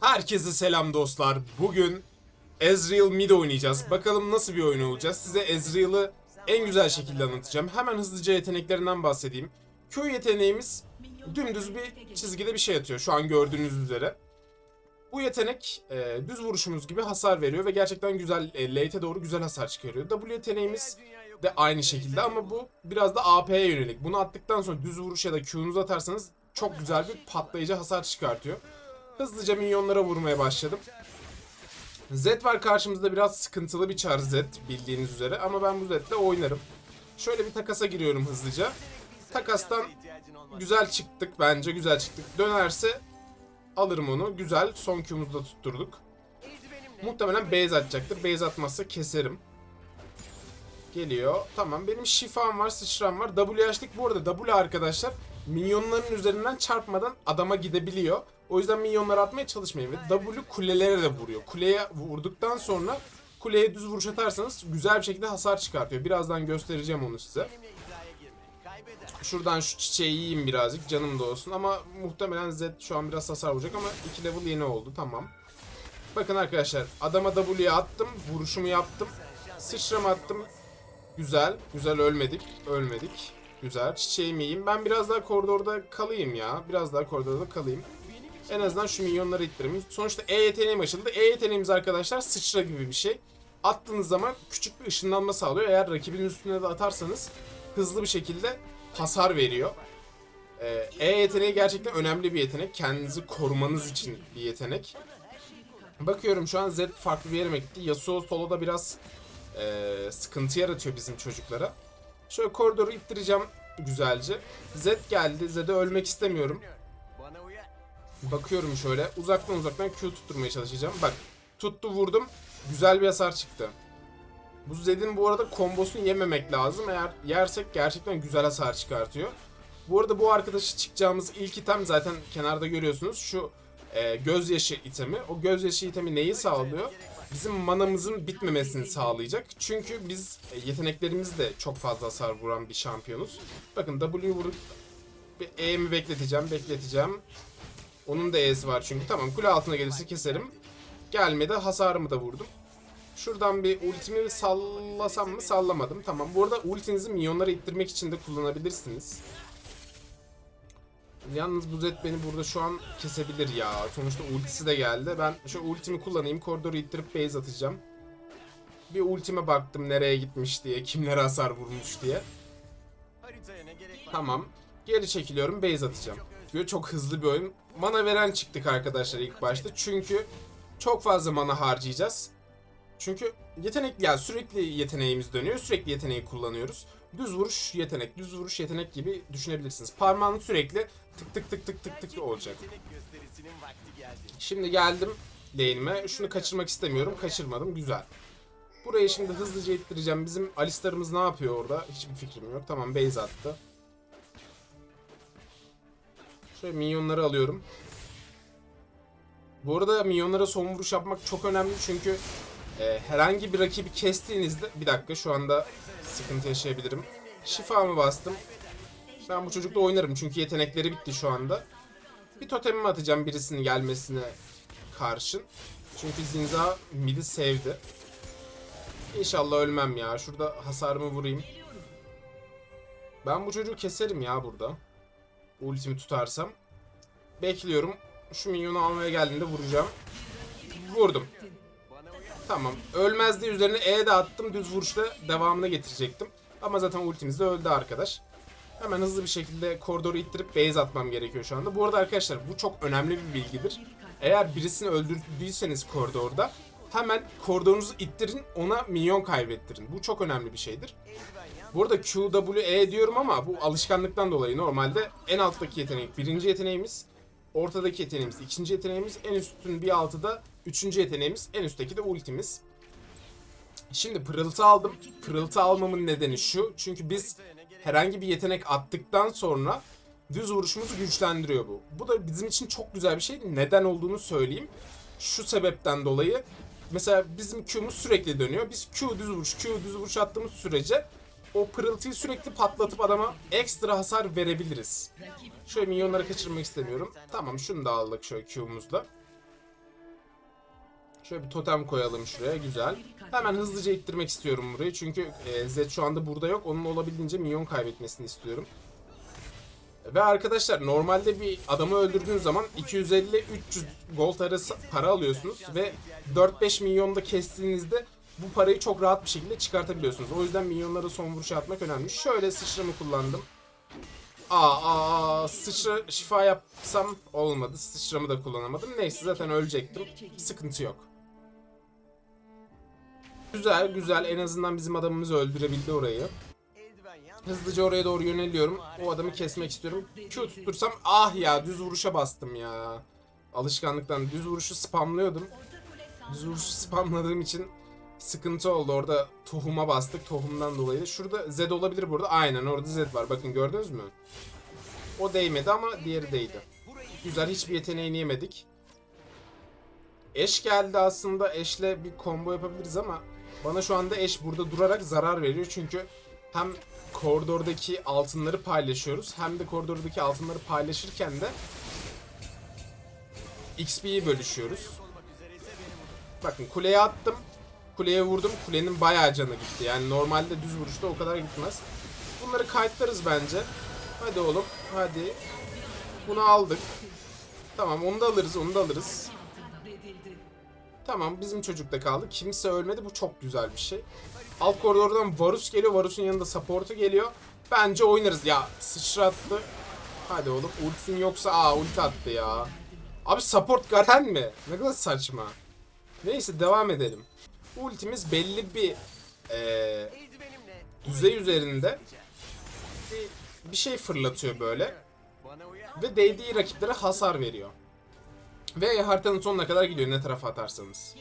Herkese selam dostlar. Bugün Ezreal mid oynayacağız. Bakalım nasıl bir oyun olacağız. Size Ezreal'ı en güzel şekilde anlatacağım. Hemen hızlıca yeteneklerinden bahsedeyim. Q yeteneğimiz dümdüz bir çizgide bir şey atıyor. Şu an gördüğünüz üzere. Bu yetenek e, düz vuruşumuz gibi hasar veriyor ve gerçekten güzel e, late'e doğru güzel hasar çıkarıyor. W yeteneğimiz de aynı şekilde ama bu biraz da AP'ye yönelik. Bunu attıktan sonra düz vuruş ya da Q'nuzu atarsanız çok güzel bir patlayıcı hasar çıkartıyor. Hızlıca minyonlara vurmaya başladım. Z var karşımızda biraz sıkıntılı bir çar Z bildiğiniz üzere ama ben bu Z'le oynarım. Şöyle bir takasa giriyorum hızlıca. Takastan güzel çıktık bence güzel çıktık. Dönerse alırım onu. Güzel. Son Q'muzu da tutturduk. Muhtemelen base atacaktır. Base atmazsa keserim. Geliyor. Tamam benim şifam var, sıçram var. W açtık. Bu arada W arkadaşlar minyonların üzerinden çarpmadan adama gidebiliyor. O yüzden minyonları atmaya çalışmayın. Ve W kulelere de vuruyor. Kuleye vurduktan sonra kuleye düz vuruş atarsanız güzel bir şekilde hasar çıkartıyor. Birazdan göstereceğim onu size. Şuradan şu çiçeği yiyeyim birazcık canım da olsun ama muhtemelen Z şu an biraz hasar vuracak ama 2 level yeni oldu tamam. Bakın arkadaşlar adama W'ye attım vuruşumu yaptım sıçrama attım güzel güzel ölmedik ölmedik güzel çiçeğimi yiyeyim ben biraz daha koridorda kalayım ya biraz daha koridorda kalayım. En azından şu minyonları ittireyim. Sonuçta E yeteneğim açıldı. E yeteneğimiz arkadaşlar sıçra gibi bir şey. Attığınız zaman küçük bir ışınlanma sağlıyor. Eğer rakibin üstüne de atarsanız hızlı bir şekilde hasar veriyor. Ee, E yeteneği gerçekten önemli bir yetenek. Kendinizi korumanız için bir yetenek. Bakıyorum şu an Z farklı bir yere gitti. Yasuo soloda biraz e, sıkıntı yaratıyor bizim çocuklara. Şöyle koridoru ittireceğim güzelce. Z geldi. Z'de ölmek istemiyorum. Bakıyorum şöyle. Uzaktan uzaktan Q tutturmaya çalışacağım. Bak tuttu vurdum. Güzel bir hasar çıktı. Bu Zed'in bu arada kombosunu yememek lazım. Eğer yersek gerçekten güzel hasar çıkartıyor. Bu arada bu arkadaşı çıkacağımız ilk item zaten kenarda görüyorsunuz. Şu e, gözyaşı itemi. O gözyaşı itemi neyi sağlıyor? Bizim manamızın bitmemesini sağlayacak. Çünkü biz e, yeteneklerimiz de çok fazla hasar vuran bir şampiyonuz. Bakın W vurup E'mi bekleteceğim, bekleteceğim. Onun da E'si var çünkü. Tamam kule altına gelirse keserim. Gelmedi hasarımı da vurdum. Şuradan bir ultimi sallasam mı sallamadım. Tamam bu arada ultinizi minyonlara ittirmek için de kullanabilirsiniz. Yalnız bu Zed beni burada şu an kesebilir ya. Sonuçta ultisi de geldi. Ben şu ultimi kullanayım. Koridoru ittirip base atacağım. Bir ultime baktım nereye gitmiş diye. Kimlere hasar vurmuş diye. Tamam. Geri çekiliyorum. Base atacağım. Çok hızlı bir oyun. Mana veren çıktık arkadaşlar ilk başta. Çünkü çok fazla mana harcayacağız. Çünkü yetenek yani sürekli yeteneğimiz dönüyor. Sürekli yeteneği kullanıyoruz. Düz vuruş yetenek, düz vuruş yetenek gibi düşünebilirsiniz. Parmağın sürekli tık tık tık tık tık tık olacak. Şimdi geldim lane'ime. Şunu kaçırmak istemiyorum. Kaçırmadım. Güzel. Burayı şimdi hızlıca ittireceğim. Bizim Alistar'ımız ne yapıyor orada? Hiçbir fikrim yok. Tamam base attı. Şöyle minyonları alıyorum. Bu arada minyonlara son vuruş yapmak çok önemli çünkü e, herhangi bir rakibi kestiğinizde bir dakika şu anda sıkıntı yaşayabilirim. Şifamı bastım. Ben bu çocukla oynarım çünkü yetenekleri bitti şu anda. Bir totemimi atacağım birisinin gelmesine karşın. Çünkü Zinza midi sevdi. İnşallah ölmem ya. Şurada hasarımı vurayım. Ben bu çocuğu keserim ya burada. Ultimi tutarsam. Bekliyorum. Şu minyonu almaya geldiğinde vuracağım. Vurdum. Tamam. Ölmez diye üzerine E de attım. Düz vuruşla devamını getirecektim. Ama zaten ultimiz de öldü arkadaş. Hemen hızlı bir şekilde koridoru ittirip base atmam gerekiyor şu anda. Bu arada arkadaşlar bu çok önemli bir bilgidir. Eğer birisini öldürdüyseniz koridorda hemen koridorunuzu ittirin ona minyon kaybettirin. Bu çok önemli bir şeydir. Bu arada Q, W, E diyorum ama bu alışkanlıktan dolayı normalde en alttaki yetenek birinci yeteneğimiz, ortadaki yeteneğimiz ikinci yeteneğimiz, en üstün bir altı da üçüncü yeteneğimiz, en üstteki de ultimiz. Şimdi pırıltı aldım. Pırıltı almamın nedeni şu. Çünkü biz herhangi bir yetenek attıktan sonra düz vuruşumuzu güçlendiriyor bu. Bu da bizim için çok güzel bir şey. Neden olduğunu söyleyeyim. Şu sebepten dolayı mesela bizim Q'muz sürekli dönüyor. Biz Q düz vuruş, Q düz vuruş attığımız sürece o pırıltıyı sürekli patlatıp adama ekstra hasar verebiliriz. Şöyle minyonları kaçırmak istemiyorum. Tamam şunu da aldık şöyle Q'muzla. Şöyle bir totem koyalım şuraya güzel. Hemen hızlıca ittirmek istiyorum burayı çünkü e, Zed şu anda burada yok. Onun olabildiğince minyon kaybetmesini istiyorum. Ve arkadaşlar normalde bir adamı öldürdüğünüz zaman 250-300 gold arası para alıyorsunuz ve 4-5 milyonda kestiğinizde bu parayı çok rahat bir şekilde çıkartabiliyorsunuz. O yüzden milyonlara son vuruşu atmak önemli. Şöyle sıçramı kullandım. Aa, aa sıçra şifa yapsam olmadı. Sıçramı da kullanamadım. Neyse zaten ölecektim. Sıkıntı yok. Güzel güzel en azından bizim adamımız öldürebildi orayı. Hızlıca oraya doğru yöneliyorum. O adamı kesmek istiyorum. Q tuttursam ah ya düz vuruşa bastım ya. Alışkanlıktan düz vuruşu spamlıyordum. Düz vuruşu spamladığım için sıkıntı oldu. Orada tohuma bastık. Tohumdan dolayı da. Şurada Z olabilir burada. Aynen orada Z var. Bakın gördünüz mü? O değmedi ama diğeri değdi. Güzel hiçbir yeteneğini yemedik. Eş geldi aslında. Eş'le bir combo yapabiliriz ama bana şu anda Eş burada durarak zarar veriyor. Çünkü hem koridordaki altınları paylaşıyoruz hem de koridordaki altınları paylaşırken de XP'yi bölüşüyoruz. Bakın kuleye attım. Kuleye vurdum. Kulenin bayağı canı gitti. Yani normalde düz vuruşta o kadar gitmez. Bunları kayıtlarız bence. Hadi oğlum. Hadi. Bunu aldık. Tamam onu da alırız. Onu da alırız. Tamam bizim çocukta kaldı. Kimse ölmedi. Bu çok güzel bir şey. Alt koridordan Varus geliyor. Varus'un yanında support'u geliyor. Bence oynarız. Ya sıçrattı. Hadi oğlum. Ultin yoksa aa ulti attı ya. Abi support Garen mi? Ne kadar saçma. Neyse devam edelim. Ultimiz belli bir eee düzey üzerinde bir, bir şey fırlatıyor böyle. Ve değdiği rakiplere hasar veriyor. Ve haritanın sonuna kadar gidiyor ne tarafa atarsanız.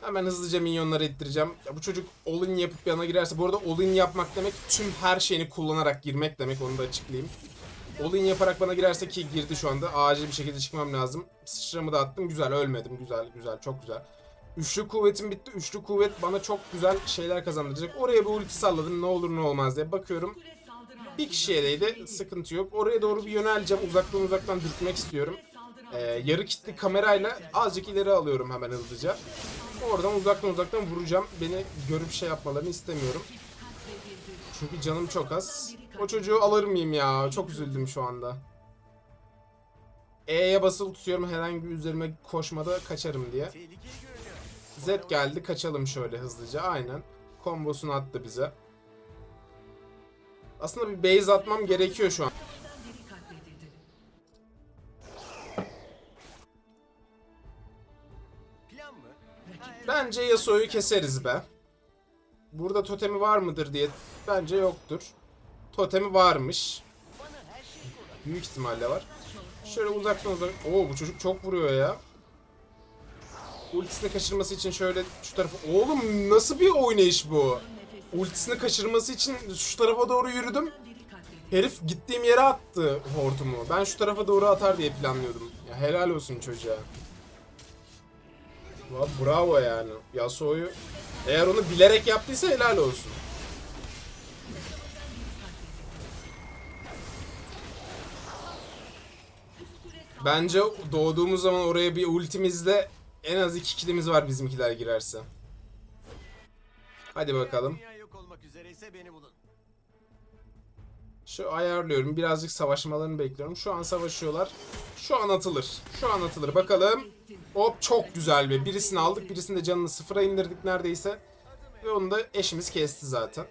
Hemen hızlıca minyonları ittireceğim. Ya bu çocuk all-in yapıp yana girerse... Bu arada all-in yapmak demek tüm her şeyini kullanarak girmek demek. Onu da açıklayayım. All-in yaparak bana girerse ki girdi şu anda. Acil bir şekilde çıkmam lazım. Sıçramı da attım. Güzel ölmedim. Güzel güzel çok güzel. Üçlü kuvvetim bitti. Üçlü kuvvet bana çok güzel şeyler kazandıracak. Oraya bir ulti salladım ne olur ne olmaz diye bakıyorum. Bir kişiye değdi. Sıkıntı yok. Oraya doğru bir yöneleceğim. Uzaktan uzaktan dürtmek istiyorum. Ee, yarı kitli kamerayla azıcık ileri alıyorum hemen hızlıca. Oradan uzaktan uzaktan vuracağım. Beni görüp şey yapmalarını istemiyorum. Çünkü canım çok az. O çocuğu alır mıyım ya? Çok üzüldüm şu anda. E'ye basılı tutuyorum herhangi bir üzerime koşmada kaçarım diye. Z geldi kaçalım şöyle hızlıca aynen. Kombosunu attı bize. Aslında bir base atmam gerekiyor şu an. Bence Yasuo'yu keseriz be. Burada totemi var mıdır diye bence yoktur. Totemi varmış. Büyük ihtimalle var. Şöyle uzaktan uzak. Oo bu çocuk çok vuruyor ya. Ultisini kaçırması için şöyle şu tarafa... Oğlum nasıl bir oynayış bu? Ultisini kaçırması için şu tarafa doğru yürüdüm. Herif gittiğim yere attı hortumu. Ben şu tarafa doğru atar diye planlıyordum. Ya helal olsun çocuğa. Bravo yani. Yasuo'yu eğer onu bilerek yaptıysa helal olsun. Bence doğduğumuz zaman oraya bir ultimizle en az iki kilimiz var bizimkiler girerse. Hadi bakalım. Şu ayarlıyorum. Birazcık savaşmalarını bekliyorum. Şu an savaşıyorlar. Şu an atılır. Şu an atılır. Bakalım. Hop çok güzel be. Birisini aldık. Birisini de canını sıfıra indirdik neredeyse. Ve onu da eşimiz kesti zaten.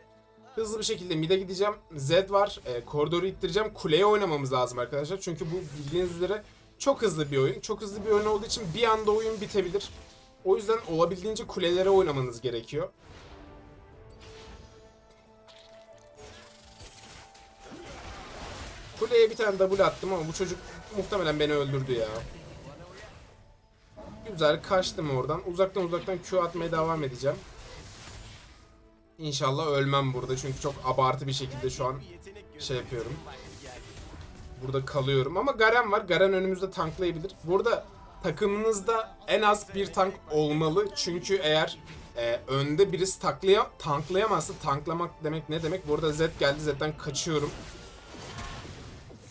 Hızlı bir şekilde mid'e gideceğim. Z var. E, koridoru ittireceğim. Kuleye oynamamız lazım arkadaşlar. Çünkü bu bildiğiniz üzere çok hızlı bir oyun. Çok hızlı bir oyun olduğu için bir anda oyun bitebilir. O yüzden olabildiğince kulelere oynamanız gerekiyor. Kuleye bir tane double attım ama bu çocuk muhtemelen beni öldürdü ya. Güzel kaçtım oradan. Uzaktan uzaktan Q atmaya devam edeceğim. İnşallah ölmem burada çünkü çok abartı bir şekilde şu an şey yapıyorum. Burada kalıyorum ama Garen var. Garen önümüzde tanklayabilir. Burada takımınızda en az bir tank olmalı. Çünkü eğer e, önde birisi taklaya, tanklayamazsa tanklamak demek ne demek? Bu arada geldi Z'den kaçıyorum.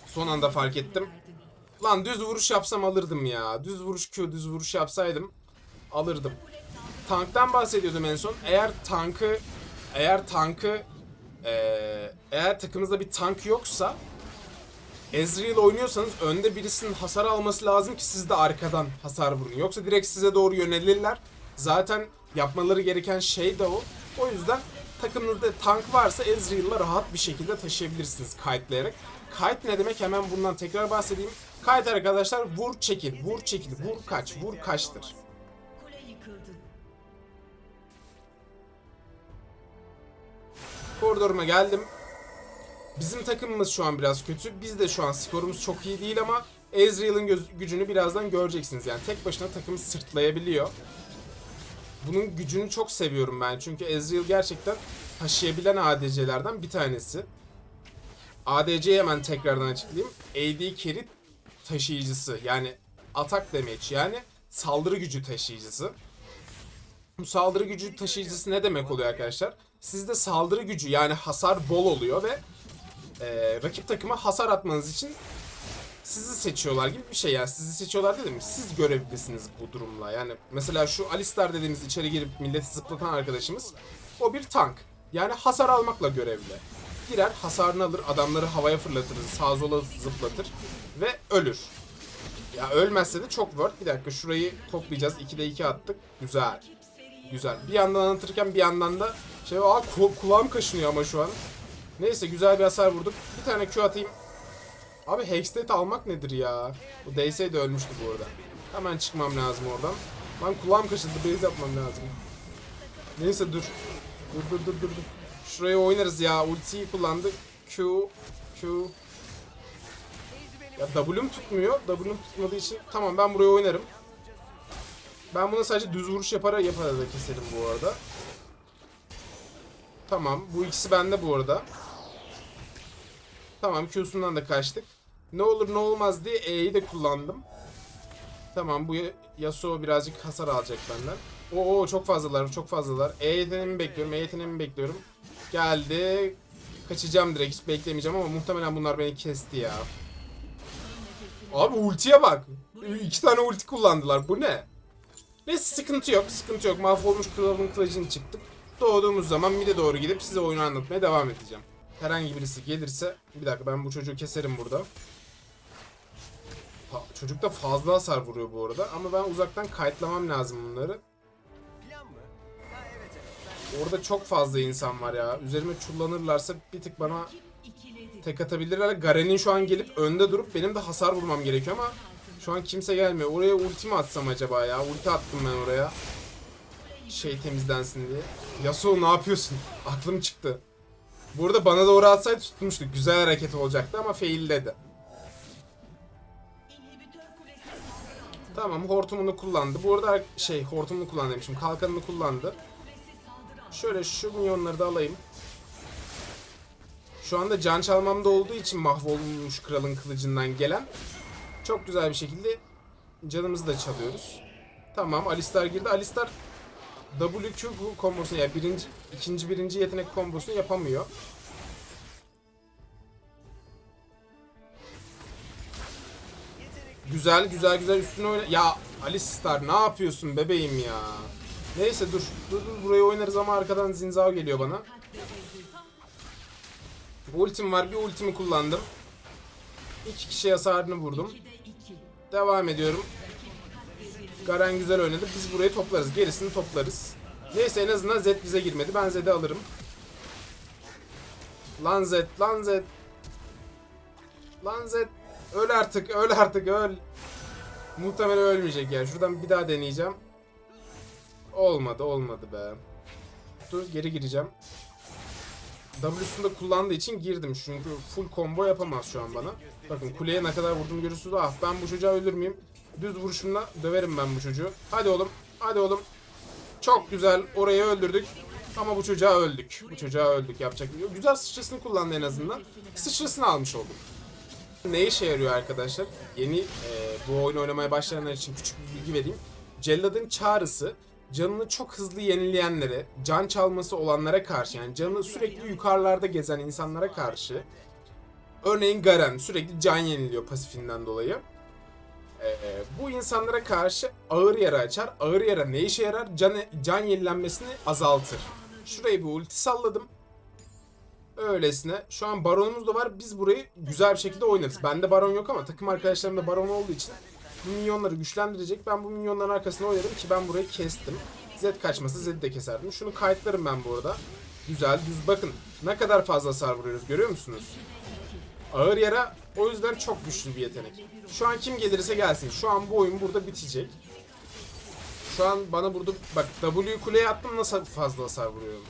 Son anda fark ettim. Lan düz vuruş yapsam alırdım ya. Düz vuruş Q düz vuruş yapsaydım alırdım. Tanktan bahsediyordum en son. Eğer tankı eğer tankı eee, eğer takımınızda bir tank yoksa Ezreal oynuyorsanız önde birisinin hasar alması lazım ki siz de arkadan hasar vurun. Yoksa direkt size doğru yönelirler. Zaten yapmaları gereken şey de o. O yüzden takımınızda tank varsa Ezreal'la rahat bir şekilde taşıyabilirsiniz kite'layarak. Kite ne demek hemen bundan tekrar bahsedeyim. Kite arkadaşlar vur çekil, vur çekil, vur kaç, vur kaçtır. Koridoruma geldim. Bizim takımımız şu an biraz kötü. Biz de şu an skorumuz çok iyi değil ama Ezreal'ın gücünü birazdan göreceksiniz. Yani tek başına takımı sırtlayabiliyor. Bunun gücünü çok seviyorum ben. Çünkü Ezreal gerçekten taşıyabilen ADC'lerden bir tanesi. ADC'yi hemen tekrardan açıklayayım. AD carry taşıyıcısı. Yani atak damage yani saldırı gücü taşıyıcısı. Bu saldırı gücü taşıyıcısı ne demek oluyor arkadaşlar? Sizde saldırı gücü yani hasar bol oluyor ve e, rakip takıma hasar atmanız için sizi seçiyorlar gibi bir şey. Yani sizi seçiyorlar dedim. Siz görevlisiniz bu durumla. Yani mesela şu Alistar dediğimiz içeri girip milleti zıplatan arkadaşımız o bir tank. Yani hasar almakla görevli. Girer hasarını alır adamları havaya fırlatır sağa sola zıplatır ve ölür. Ya ölmezse de çok word bir dakika şurayı toplayacağız. 2'de 2 attık. Güzel. Güzel. Bir yandan anlatırken bir yandan da şey aa ku- kulağım kaşınıyor ama şu an. Neyse güzel bir hasar vurduk. Bir tane Q atayım. Abi Hextech almak nedir ya? Bu değseydi ölmüştü bu arada. Hemen çıkmam lazım oradan. Lan kulağım kaşındı. Base yapmam lazım. Neyse dur. Dur dur dur dur. dur. Şuraya oynarız ya. Ultiyi kullandık. Q. Q. Ya W'm tutmuyor. W'm tutmadığı için tamam ben buraya oynarım. Ben buna sadece düz vuruş yaparak yaparak da keserim bu arada. Tamam. Bu ikisi bende bu arada. Tamam Q'sundan da kaçtık. Ne olur ne olmaz diye E'yi de kullandım. Tamam bu Yasuo birazcık hasar alacak benden. Oo çok fazlalar çok fazlalar. E yeteneğimi bekliyorum. E yeteneğimi bekliyorum. Geldi. Kaçacağım direkt hiç beklemeyeceğim ama muhtemelen bunlar beni kesti ya. Abi ultiye bak. İki tane ulti kullandılar. Bu ne? Neyse sıkıntı yok, sıkıntı yok. Mahvolmuş kralın kılıcını çıktık. Doğduğumuz zaman mide doğru gidip size oyunu anlatmaya devam edeceğim. Herhangi birisi gelirse... Bir dakika ben bu çocuğu keserim burada. Ha, çocuk da fazla hasar vuruyor bu arada. Ama ben uzaktan kayıtlamam lazım bunları. Orada çok fazla insan var ya. Üzerime çullanırlarsa bir tık bana tek atabilirler. Garen'in şu an gelip önde durup benim de hasar vurmam gerekiyor ama şu an kimse gelmiyor. Oraya ulti mi atsam acaba ya? Ulti attım ben oraya. Şey temizlensin diye. Yasuo ne yapıyorsun? Aklım çıktı. Burada bana doğru atsaydı tutmuştuk. Güzel hareket olacaktı ama failledi. Tamam hortumunu kullandı. Bu arada şey hortumunu kullandı demişim. Kalkanını kullandı. Şöyle şu minyonları da alayım. Şu anda can çalmamda olduğu için mahvolmuş kralın kılıcından gelen çok güzel bir şekilde canımızı da çalıyoruz. Tamam Alistar girdi. Alistar WQ kombosunu yani birinci, ikinci birinci yetenek kombosunu yapamıyor. Güzel güzel güzel üstüne oyna. Ya Alistar ne yapıyorsun bebeğim ya? Neyse dur. Dur dur burayı oynarız ama arkadan Zinzao geliyor bana. Ultim var bir ultimi kullandım. İki kişi hasarını vurdum. Devam ediyorum. Garen güzel oynadı. Biz burayı toplarız. Gerisini toplarız. Neyse en azından Z bize girmedi. Ben Z'de alırım. Lan Z, lan Z. Lan Z. Öl artık, öl artık, öl. Muhtemelen ölmeyecek yani. Şuradan bir daha deneyeceğim. Olmadı, olmadı be. Dur, geri gireceğim. W'sunu da kullandığı için girdim. Çünkü full combo yapamaz şu an bana. Bakın kuleye ne kadar vurdum görürsünüz. Ah ben bu çocuğa ölür müyüm? Düz vuruşumla döverim ben bu çocuğu. Hadi oğlum. Hadi oğlum. Çok güzel. Orayı öldürdük. Ama bu çocuğa öldük. Bu çocuğa öldük. Yapacak bir şey. Güzel sıçrasını kullandı en azından. Sıçrasını almış olduk. Ne işe yarıyor arkadaşlar? Yeni e, bu oyunu oynamaya başlayanlar için küçük bir bilgi vereyim. Cellad'ın çağrısı canını çok hızlı yenileyenlere, can çalması olanlara karşı yani canı sürekli yukarılarda gezen insanlara karşı örneğin Garen sürekli can yeniliyor pasifinden dolayı. Ee, bu insanlara karşı ağır yara açar. Ağır yara ne işe yarar? Can, can yenilenmesini azaltır. Şurayı bir ulti salladım. Öylesine. Şu an baronumuz da var. Biz burayı güzel bir şekilde oynarız. Bende baron yok ama takım arkadaşlarım da baron olduğu için bu minyonları güçlendirecek. Ben bu minyonların arkasına oynarım ki ben burayı kestim. Zed kaçması Zed'i de keserdim. Şunu kayıtlarım ben bu arada. Güzel düz bakın. Ne kadar fazla hasar vuruyoruz görüyor musunuz? Ağır yara o yüzden çok güçlü bir yetenek. Şu an kim gelirse gelsin. Şu an bu oyun burada bitecek. Şu an bana burada bak W kuleye attım nasıl fazla hasar vuruyorum.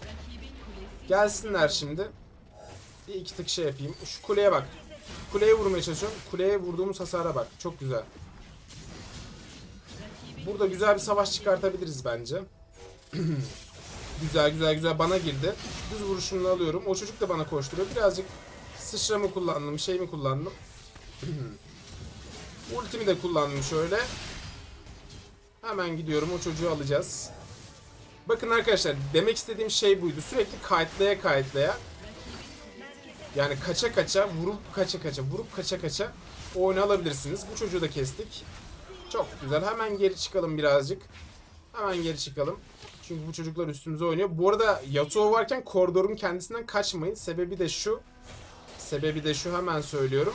Gelsinler şimdi. Bir iki tık şey yapayım. Şu kuleye bak. Kuleye vurmaya çalışıyorum. Kuleye vurduğumuz hasara bak. Çok güzel. Burada güzel bir savaş çıkartabiliriz bence. güzel güzel güzel bana girdi. Düz vuruşumla alıyorum. O çocuk da bana koşturuyor. Birazcık sıçra kullandım, şey mi kullandım? Ultimi de kullandım şöyle. Hemen gidiyorum o çocuğu alacağız. Bakın arkadaşlar demek istediğim şey buydu. Sürekli kayıtlaya kayıtlaya. Yani kaça kaça, vurup kaça kaça, vurup kaça kaça o oyunu alabilirsiniz. Bu çocuğu da kestik. Çok güzel. Hemen geri çıkalım birazcık. Hemen geri çıkalım. Çünkü bu çocuklar üstümüze oynuyor. Bu arada Yasuo varken koridorun kendisinden kaçmayın. Sebebi de şu. Sebebi de şu hemen söylüyorum.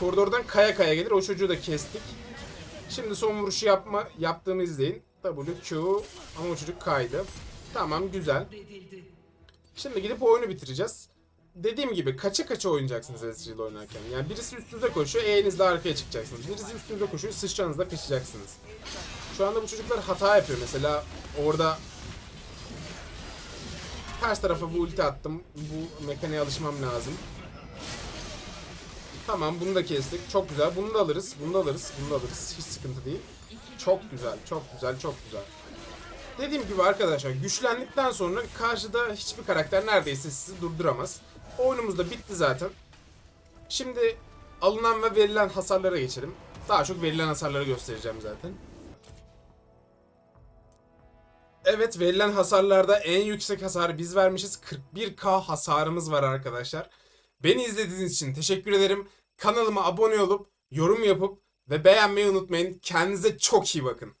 Koridordan kaya kaya gelir. O çocuğu da kestik. Şimdi son vuruşu yapma yaptığımı izleyin. W, Q ama o çocuk kaydı. Tamam güzel. Şimdi gidip oyunu bitireceğiz. Dediğim gibi kaça kaça oynayacaksınız Ezreal oynarken. Yani birisi üstünüze koşuyor, E'nizle arkaya çıkacaksınız. Birisi üstünüze koşuyor, sıçranızla kaçacaksınız. Şu anda bu çocuklar hata yapıyor. Mesela orada ters tarafa bu ulti attım. Bu mekaniğe alışmam lazım. Tamam bunu da kestik. Çok güzel. Bunu da alırız. Bunu da alırız. Bunu da alırız. Hiç sıkıntı değil. Çok güzel. Çok güzel. Çok güzel. Dediğim gibi arkadaşlar güçlendikten sonra karşıda hiçbir karakter neredeyse sizi durduramaz. Oyunumuz da bitti zaten. Şimdi alınan ve verilen hasarlara geçelim. Daha çok verilen hasarları göstereceğim zaten. Evet verilen hasarlarda en yüksek hasarı biz vermişiz. 41k hasarımız var arkadaşlar. Beni izlediğiniz için teşekkür ederim. Kanalıma abone olup yorum yapıp ve beğenmeyi unutmayın. Kendinize çok iyi bakın.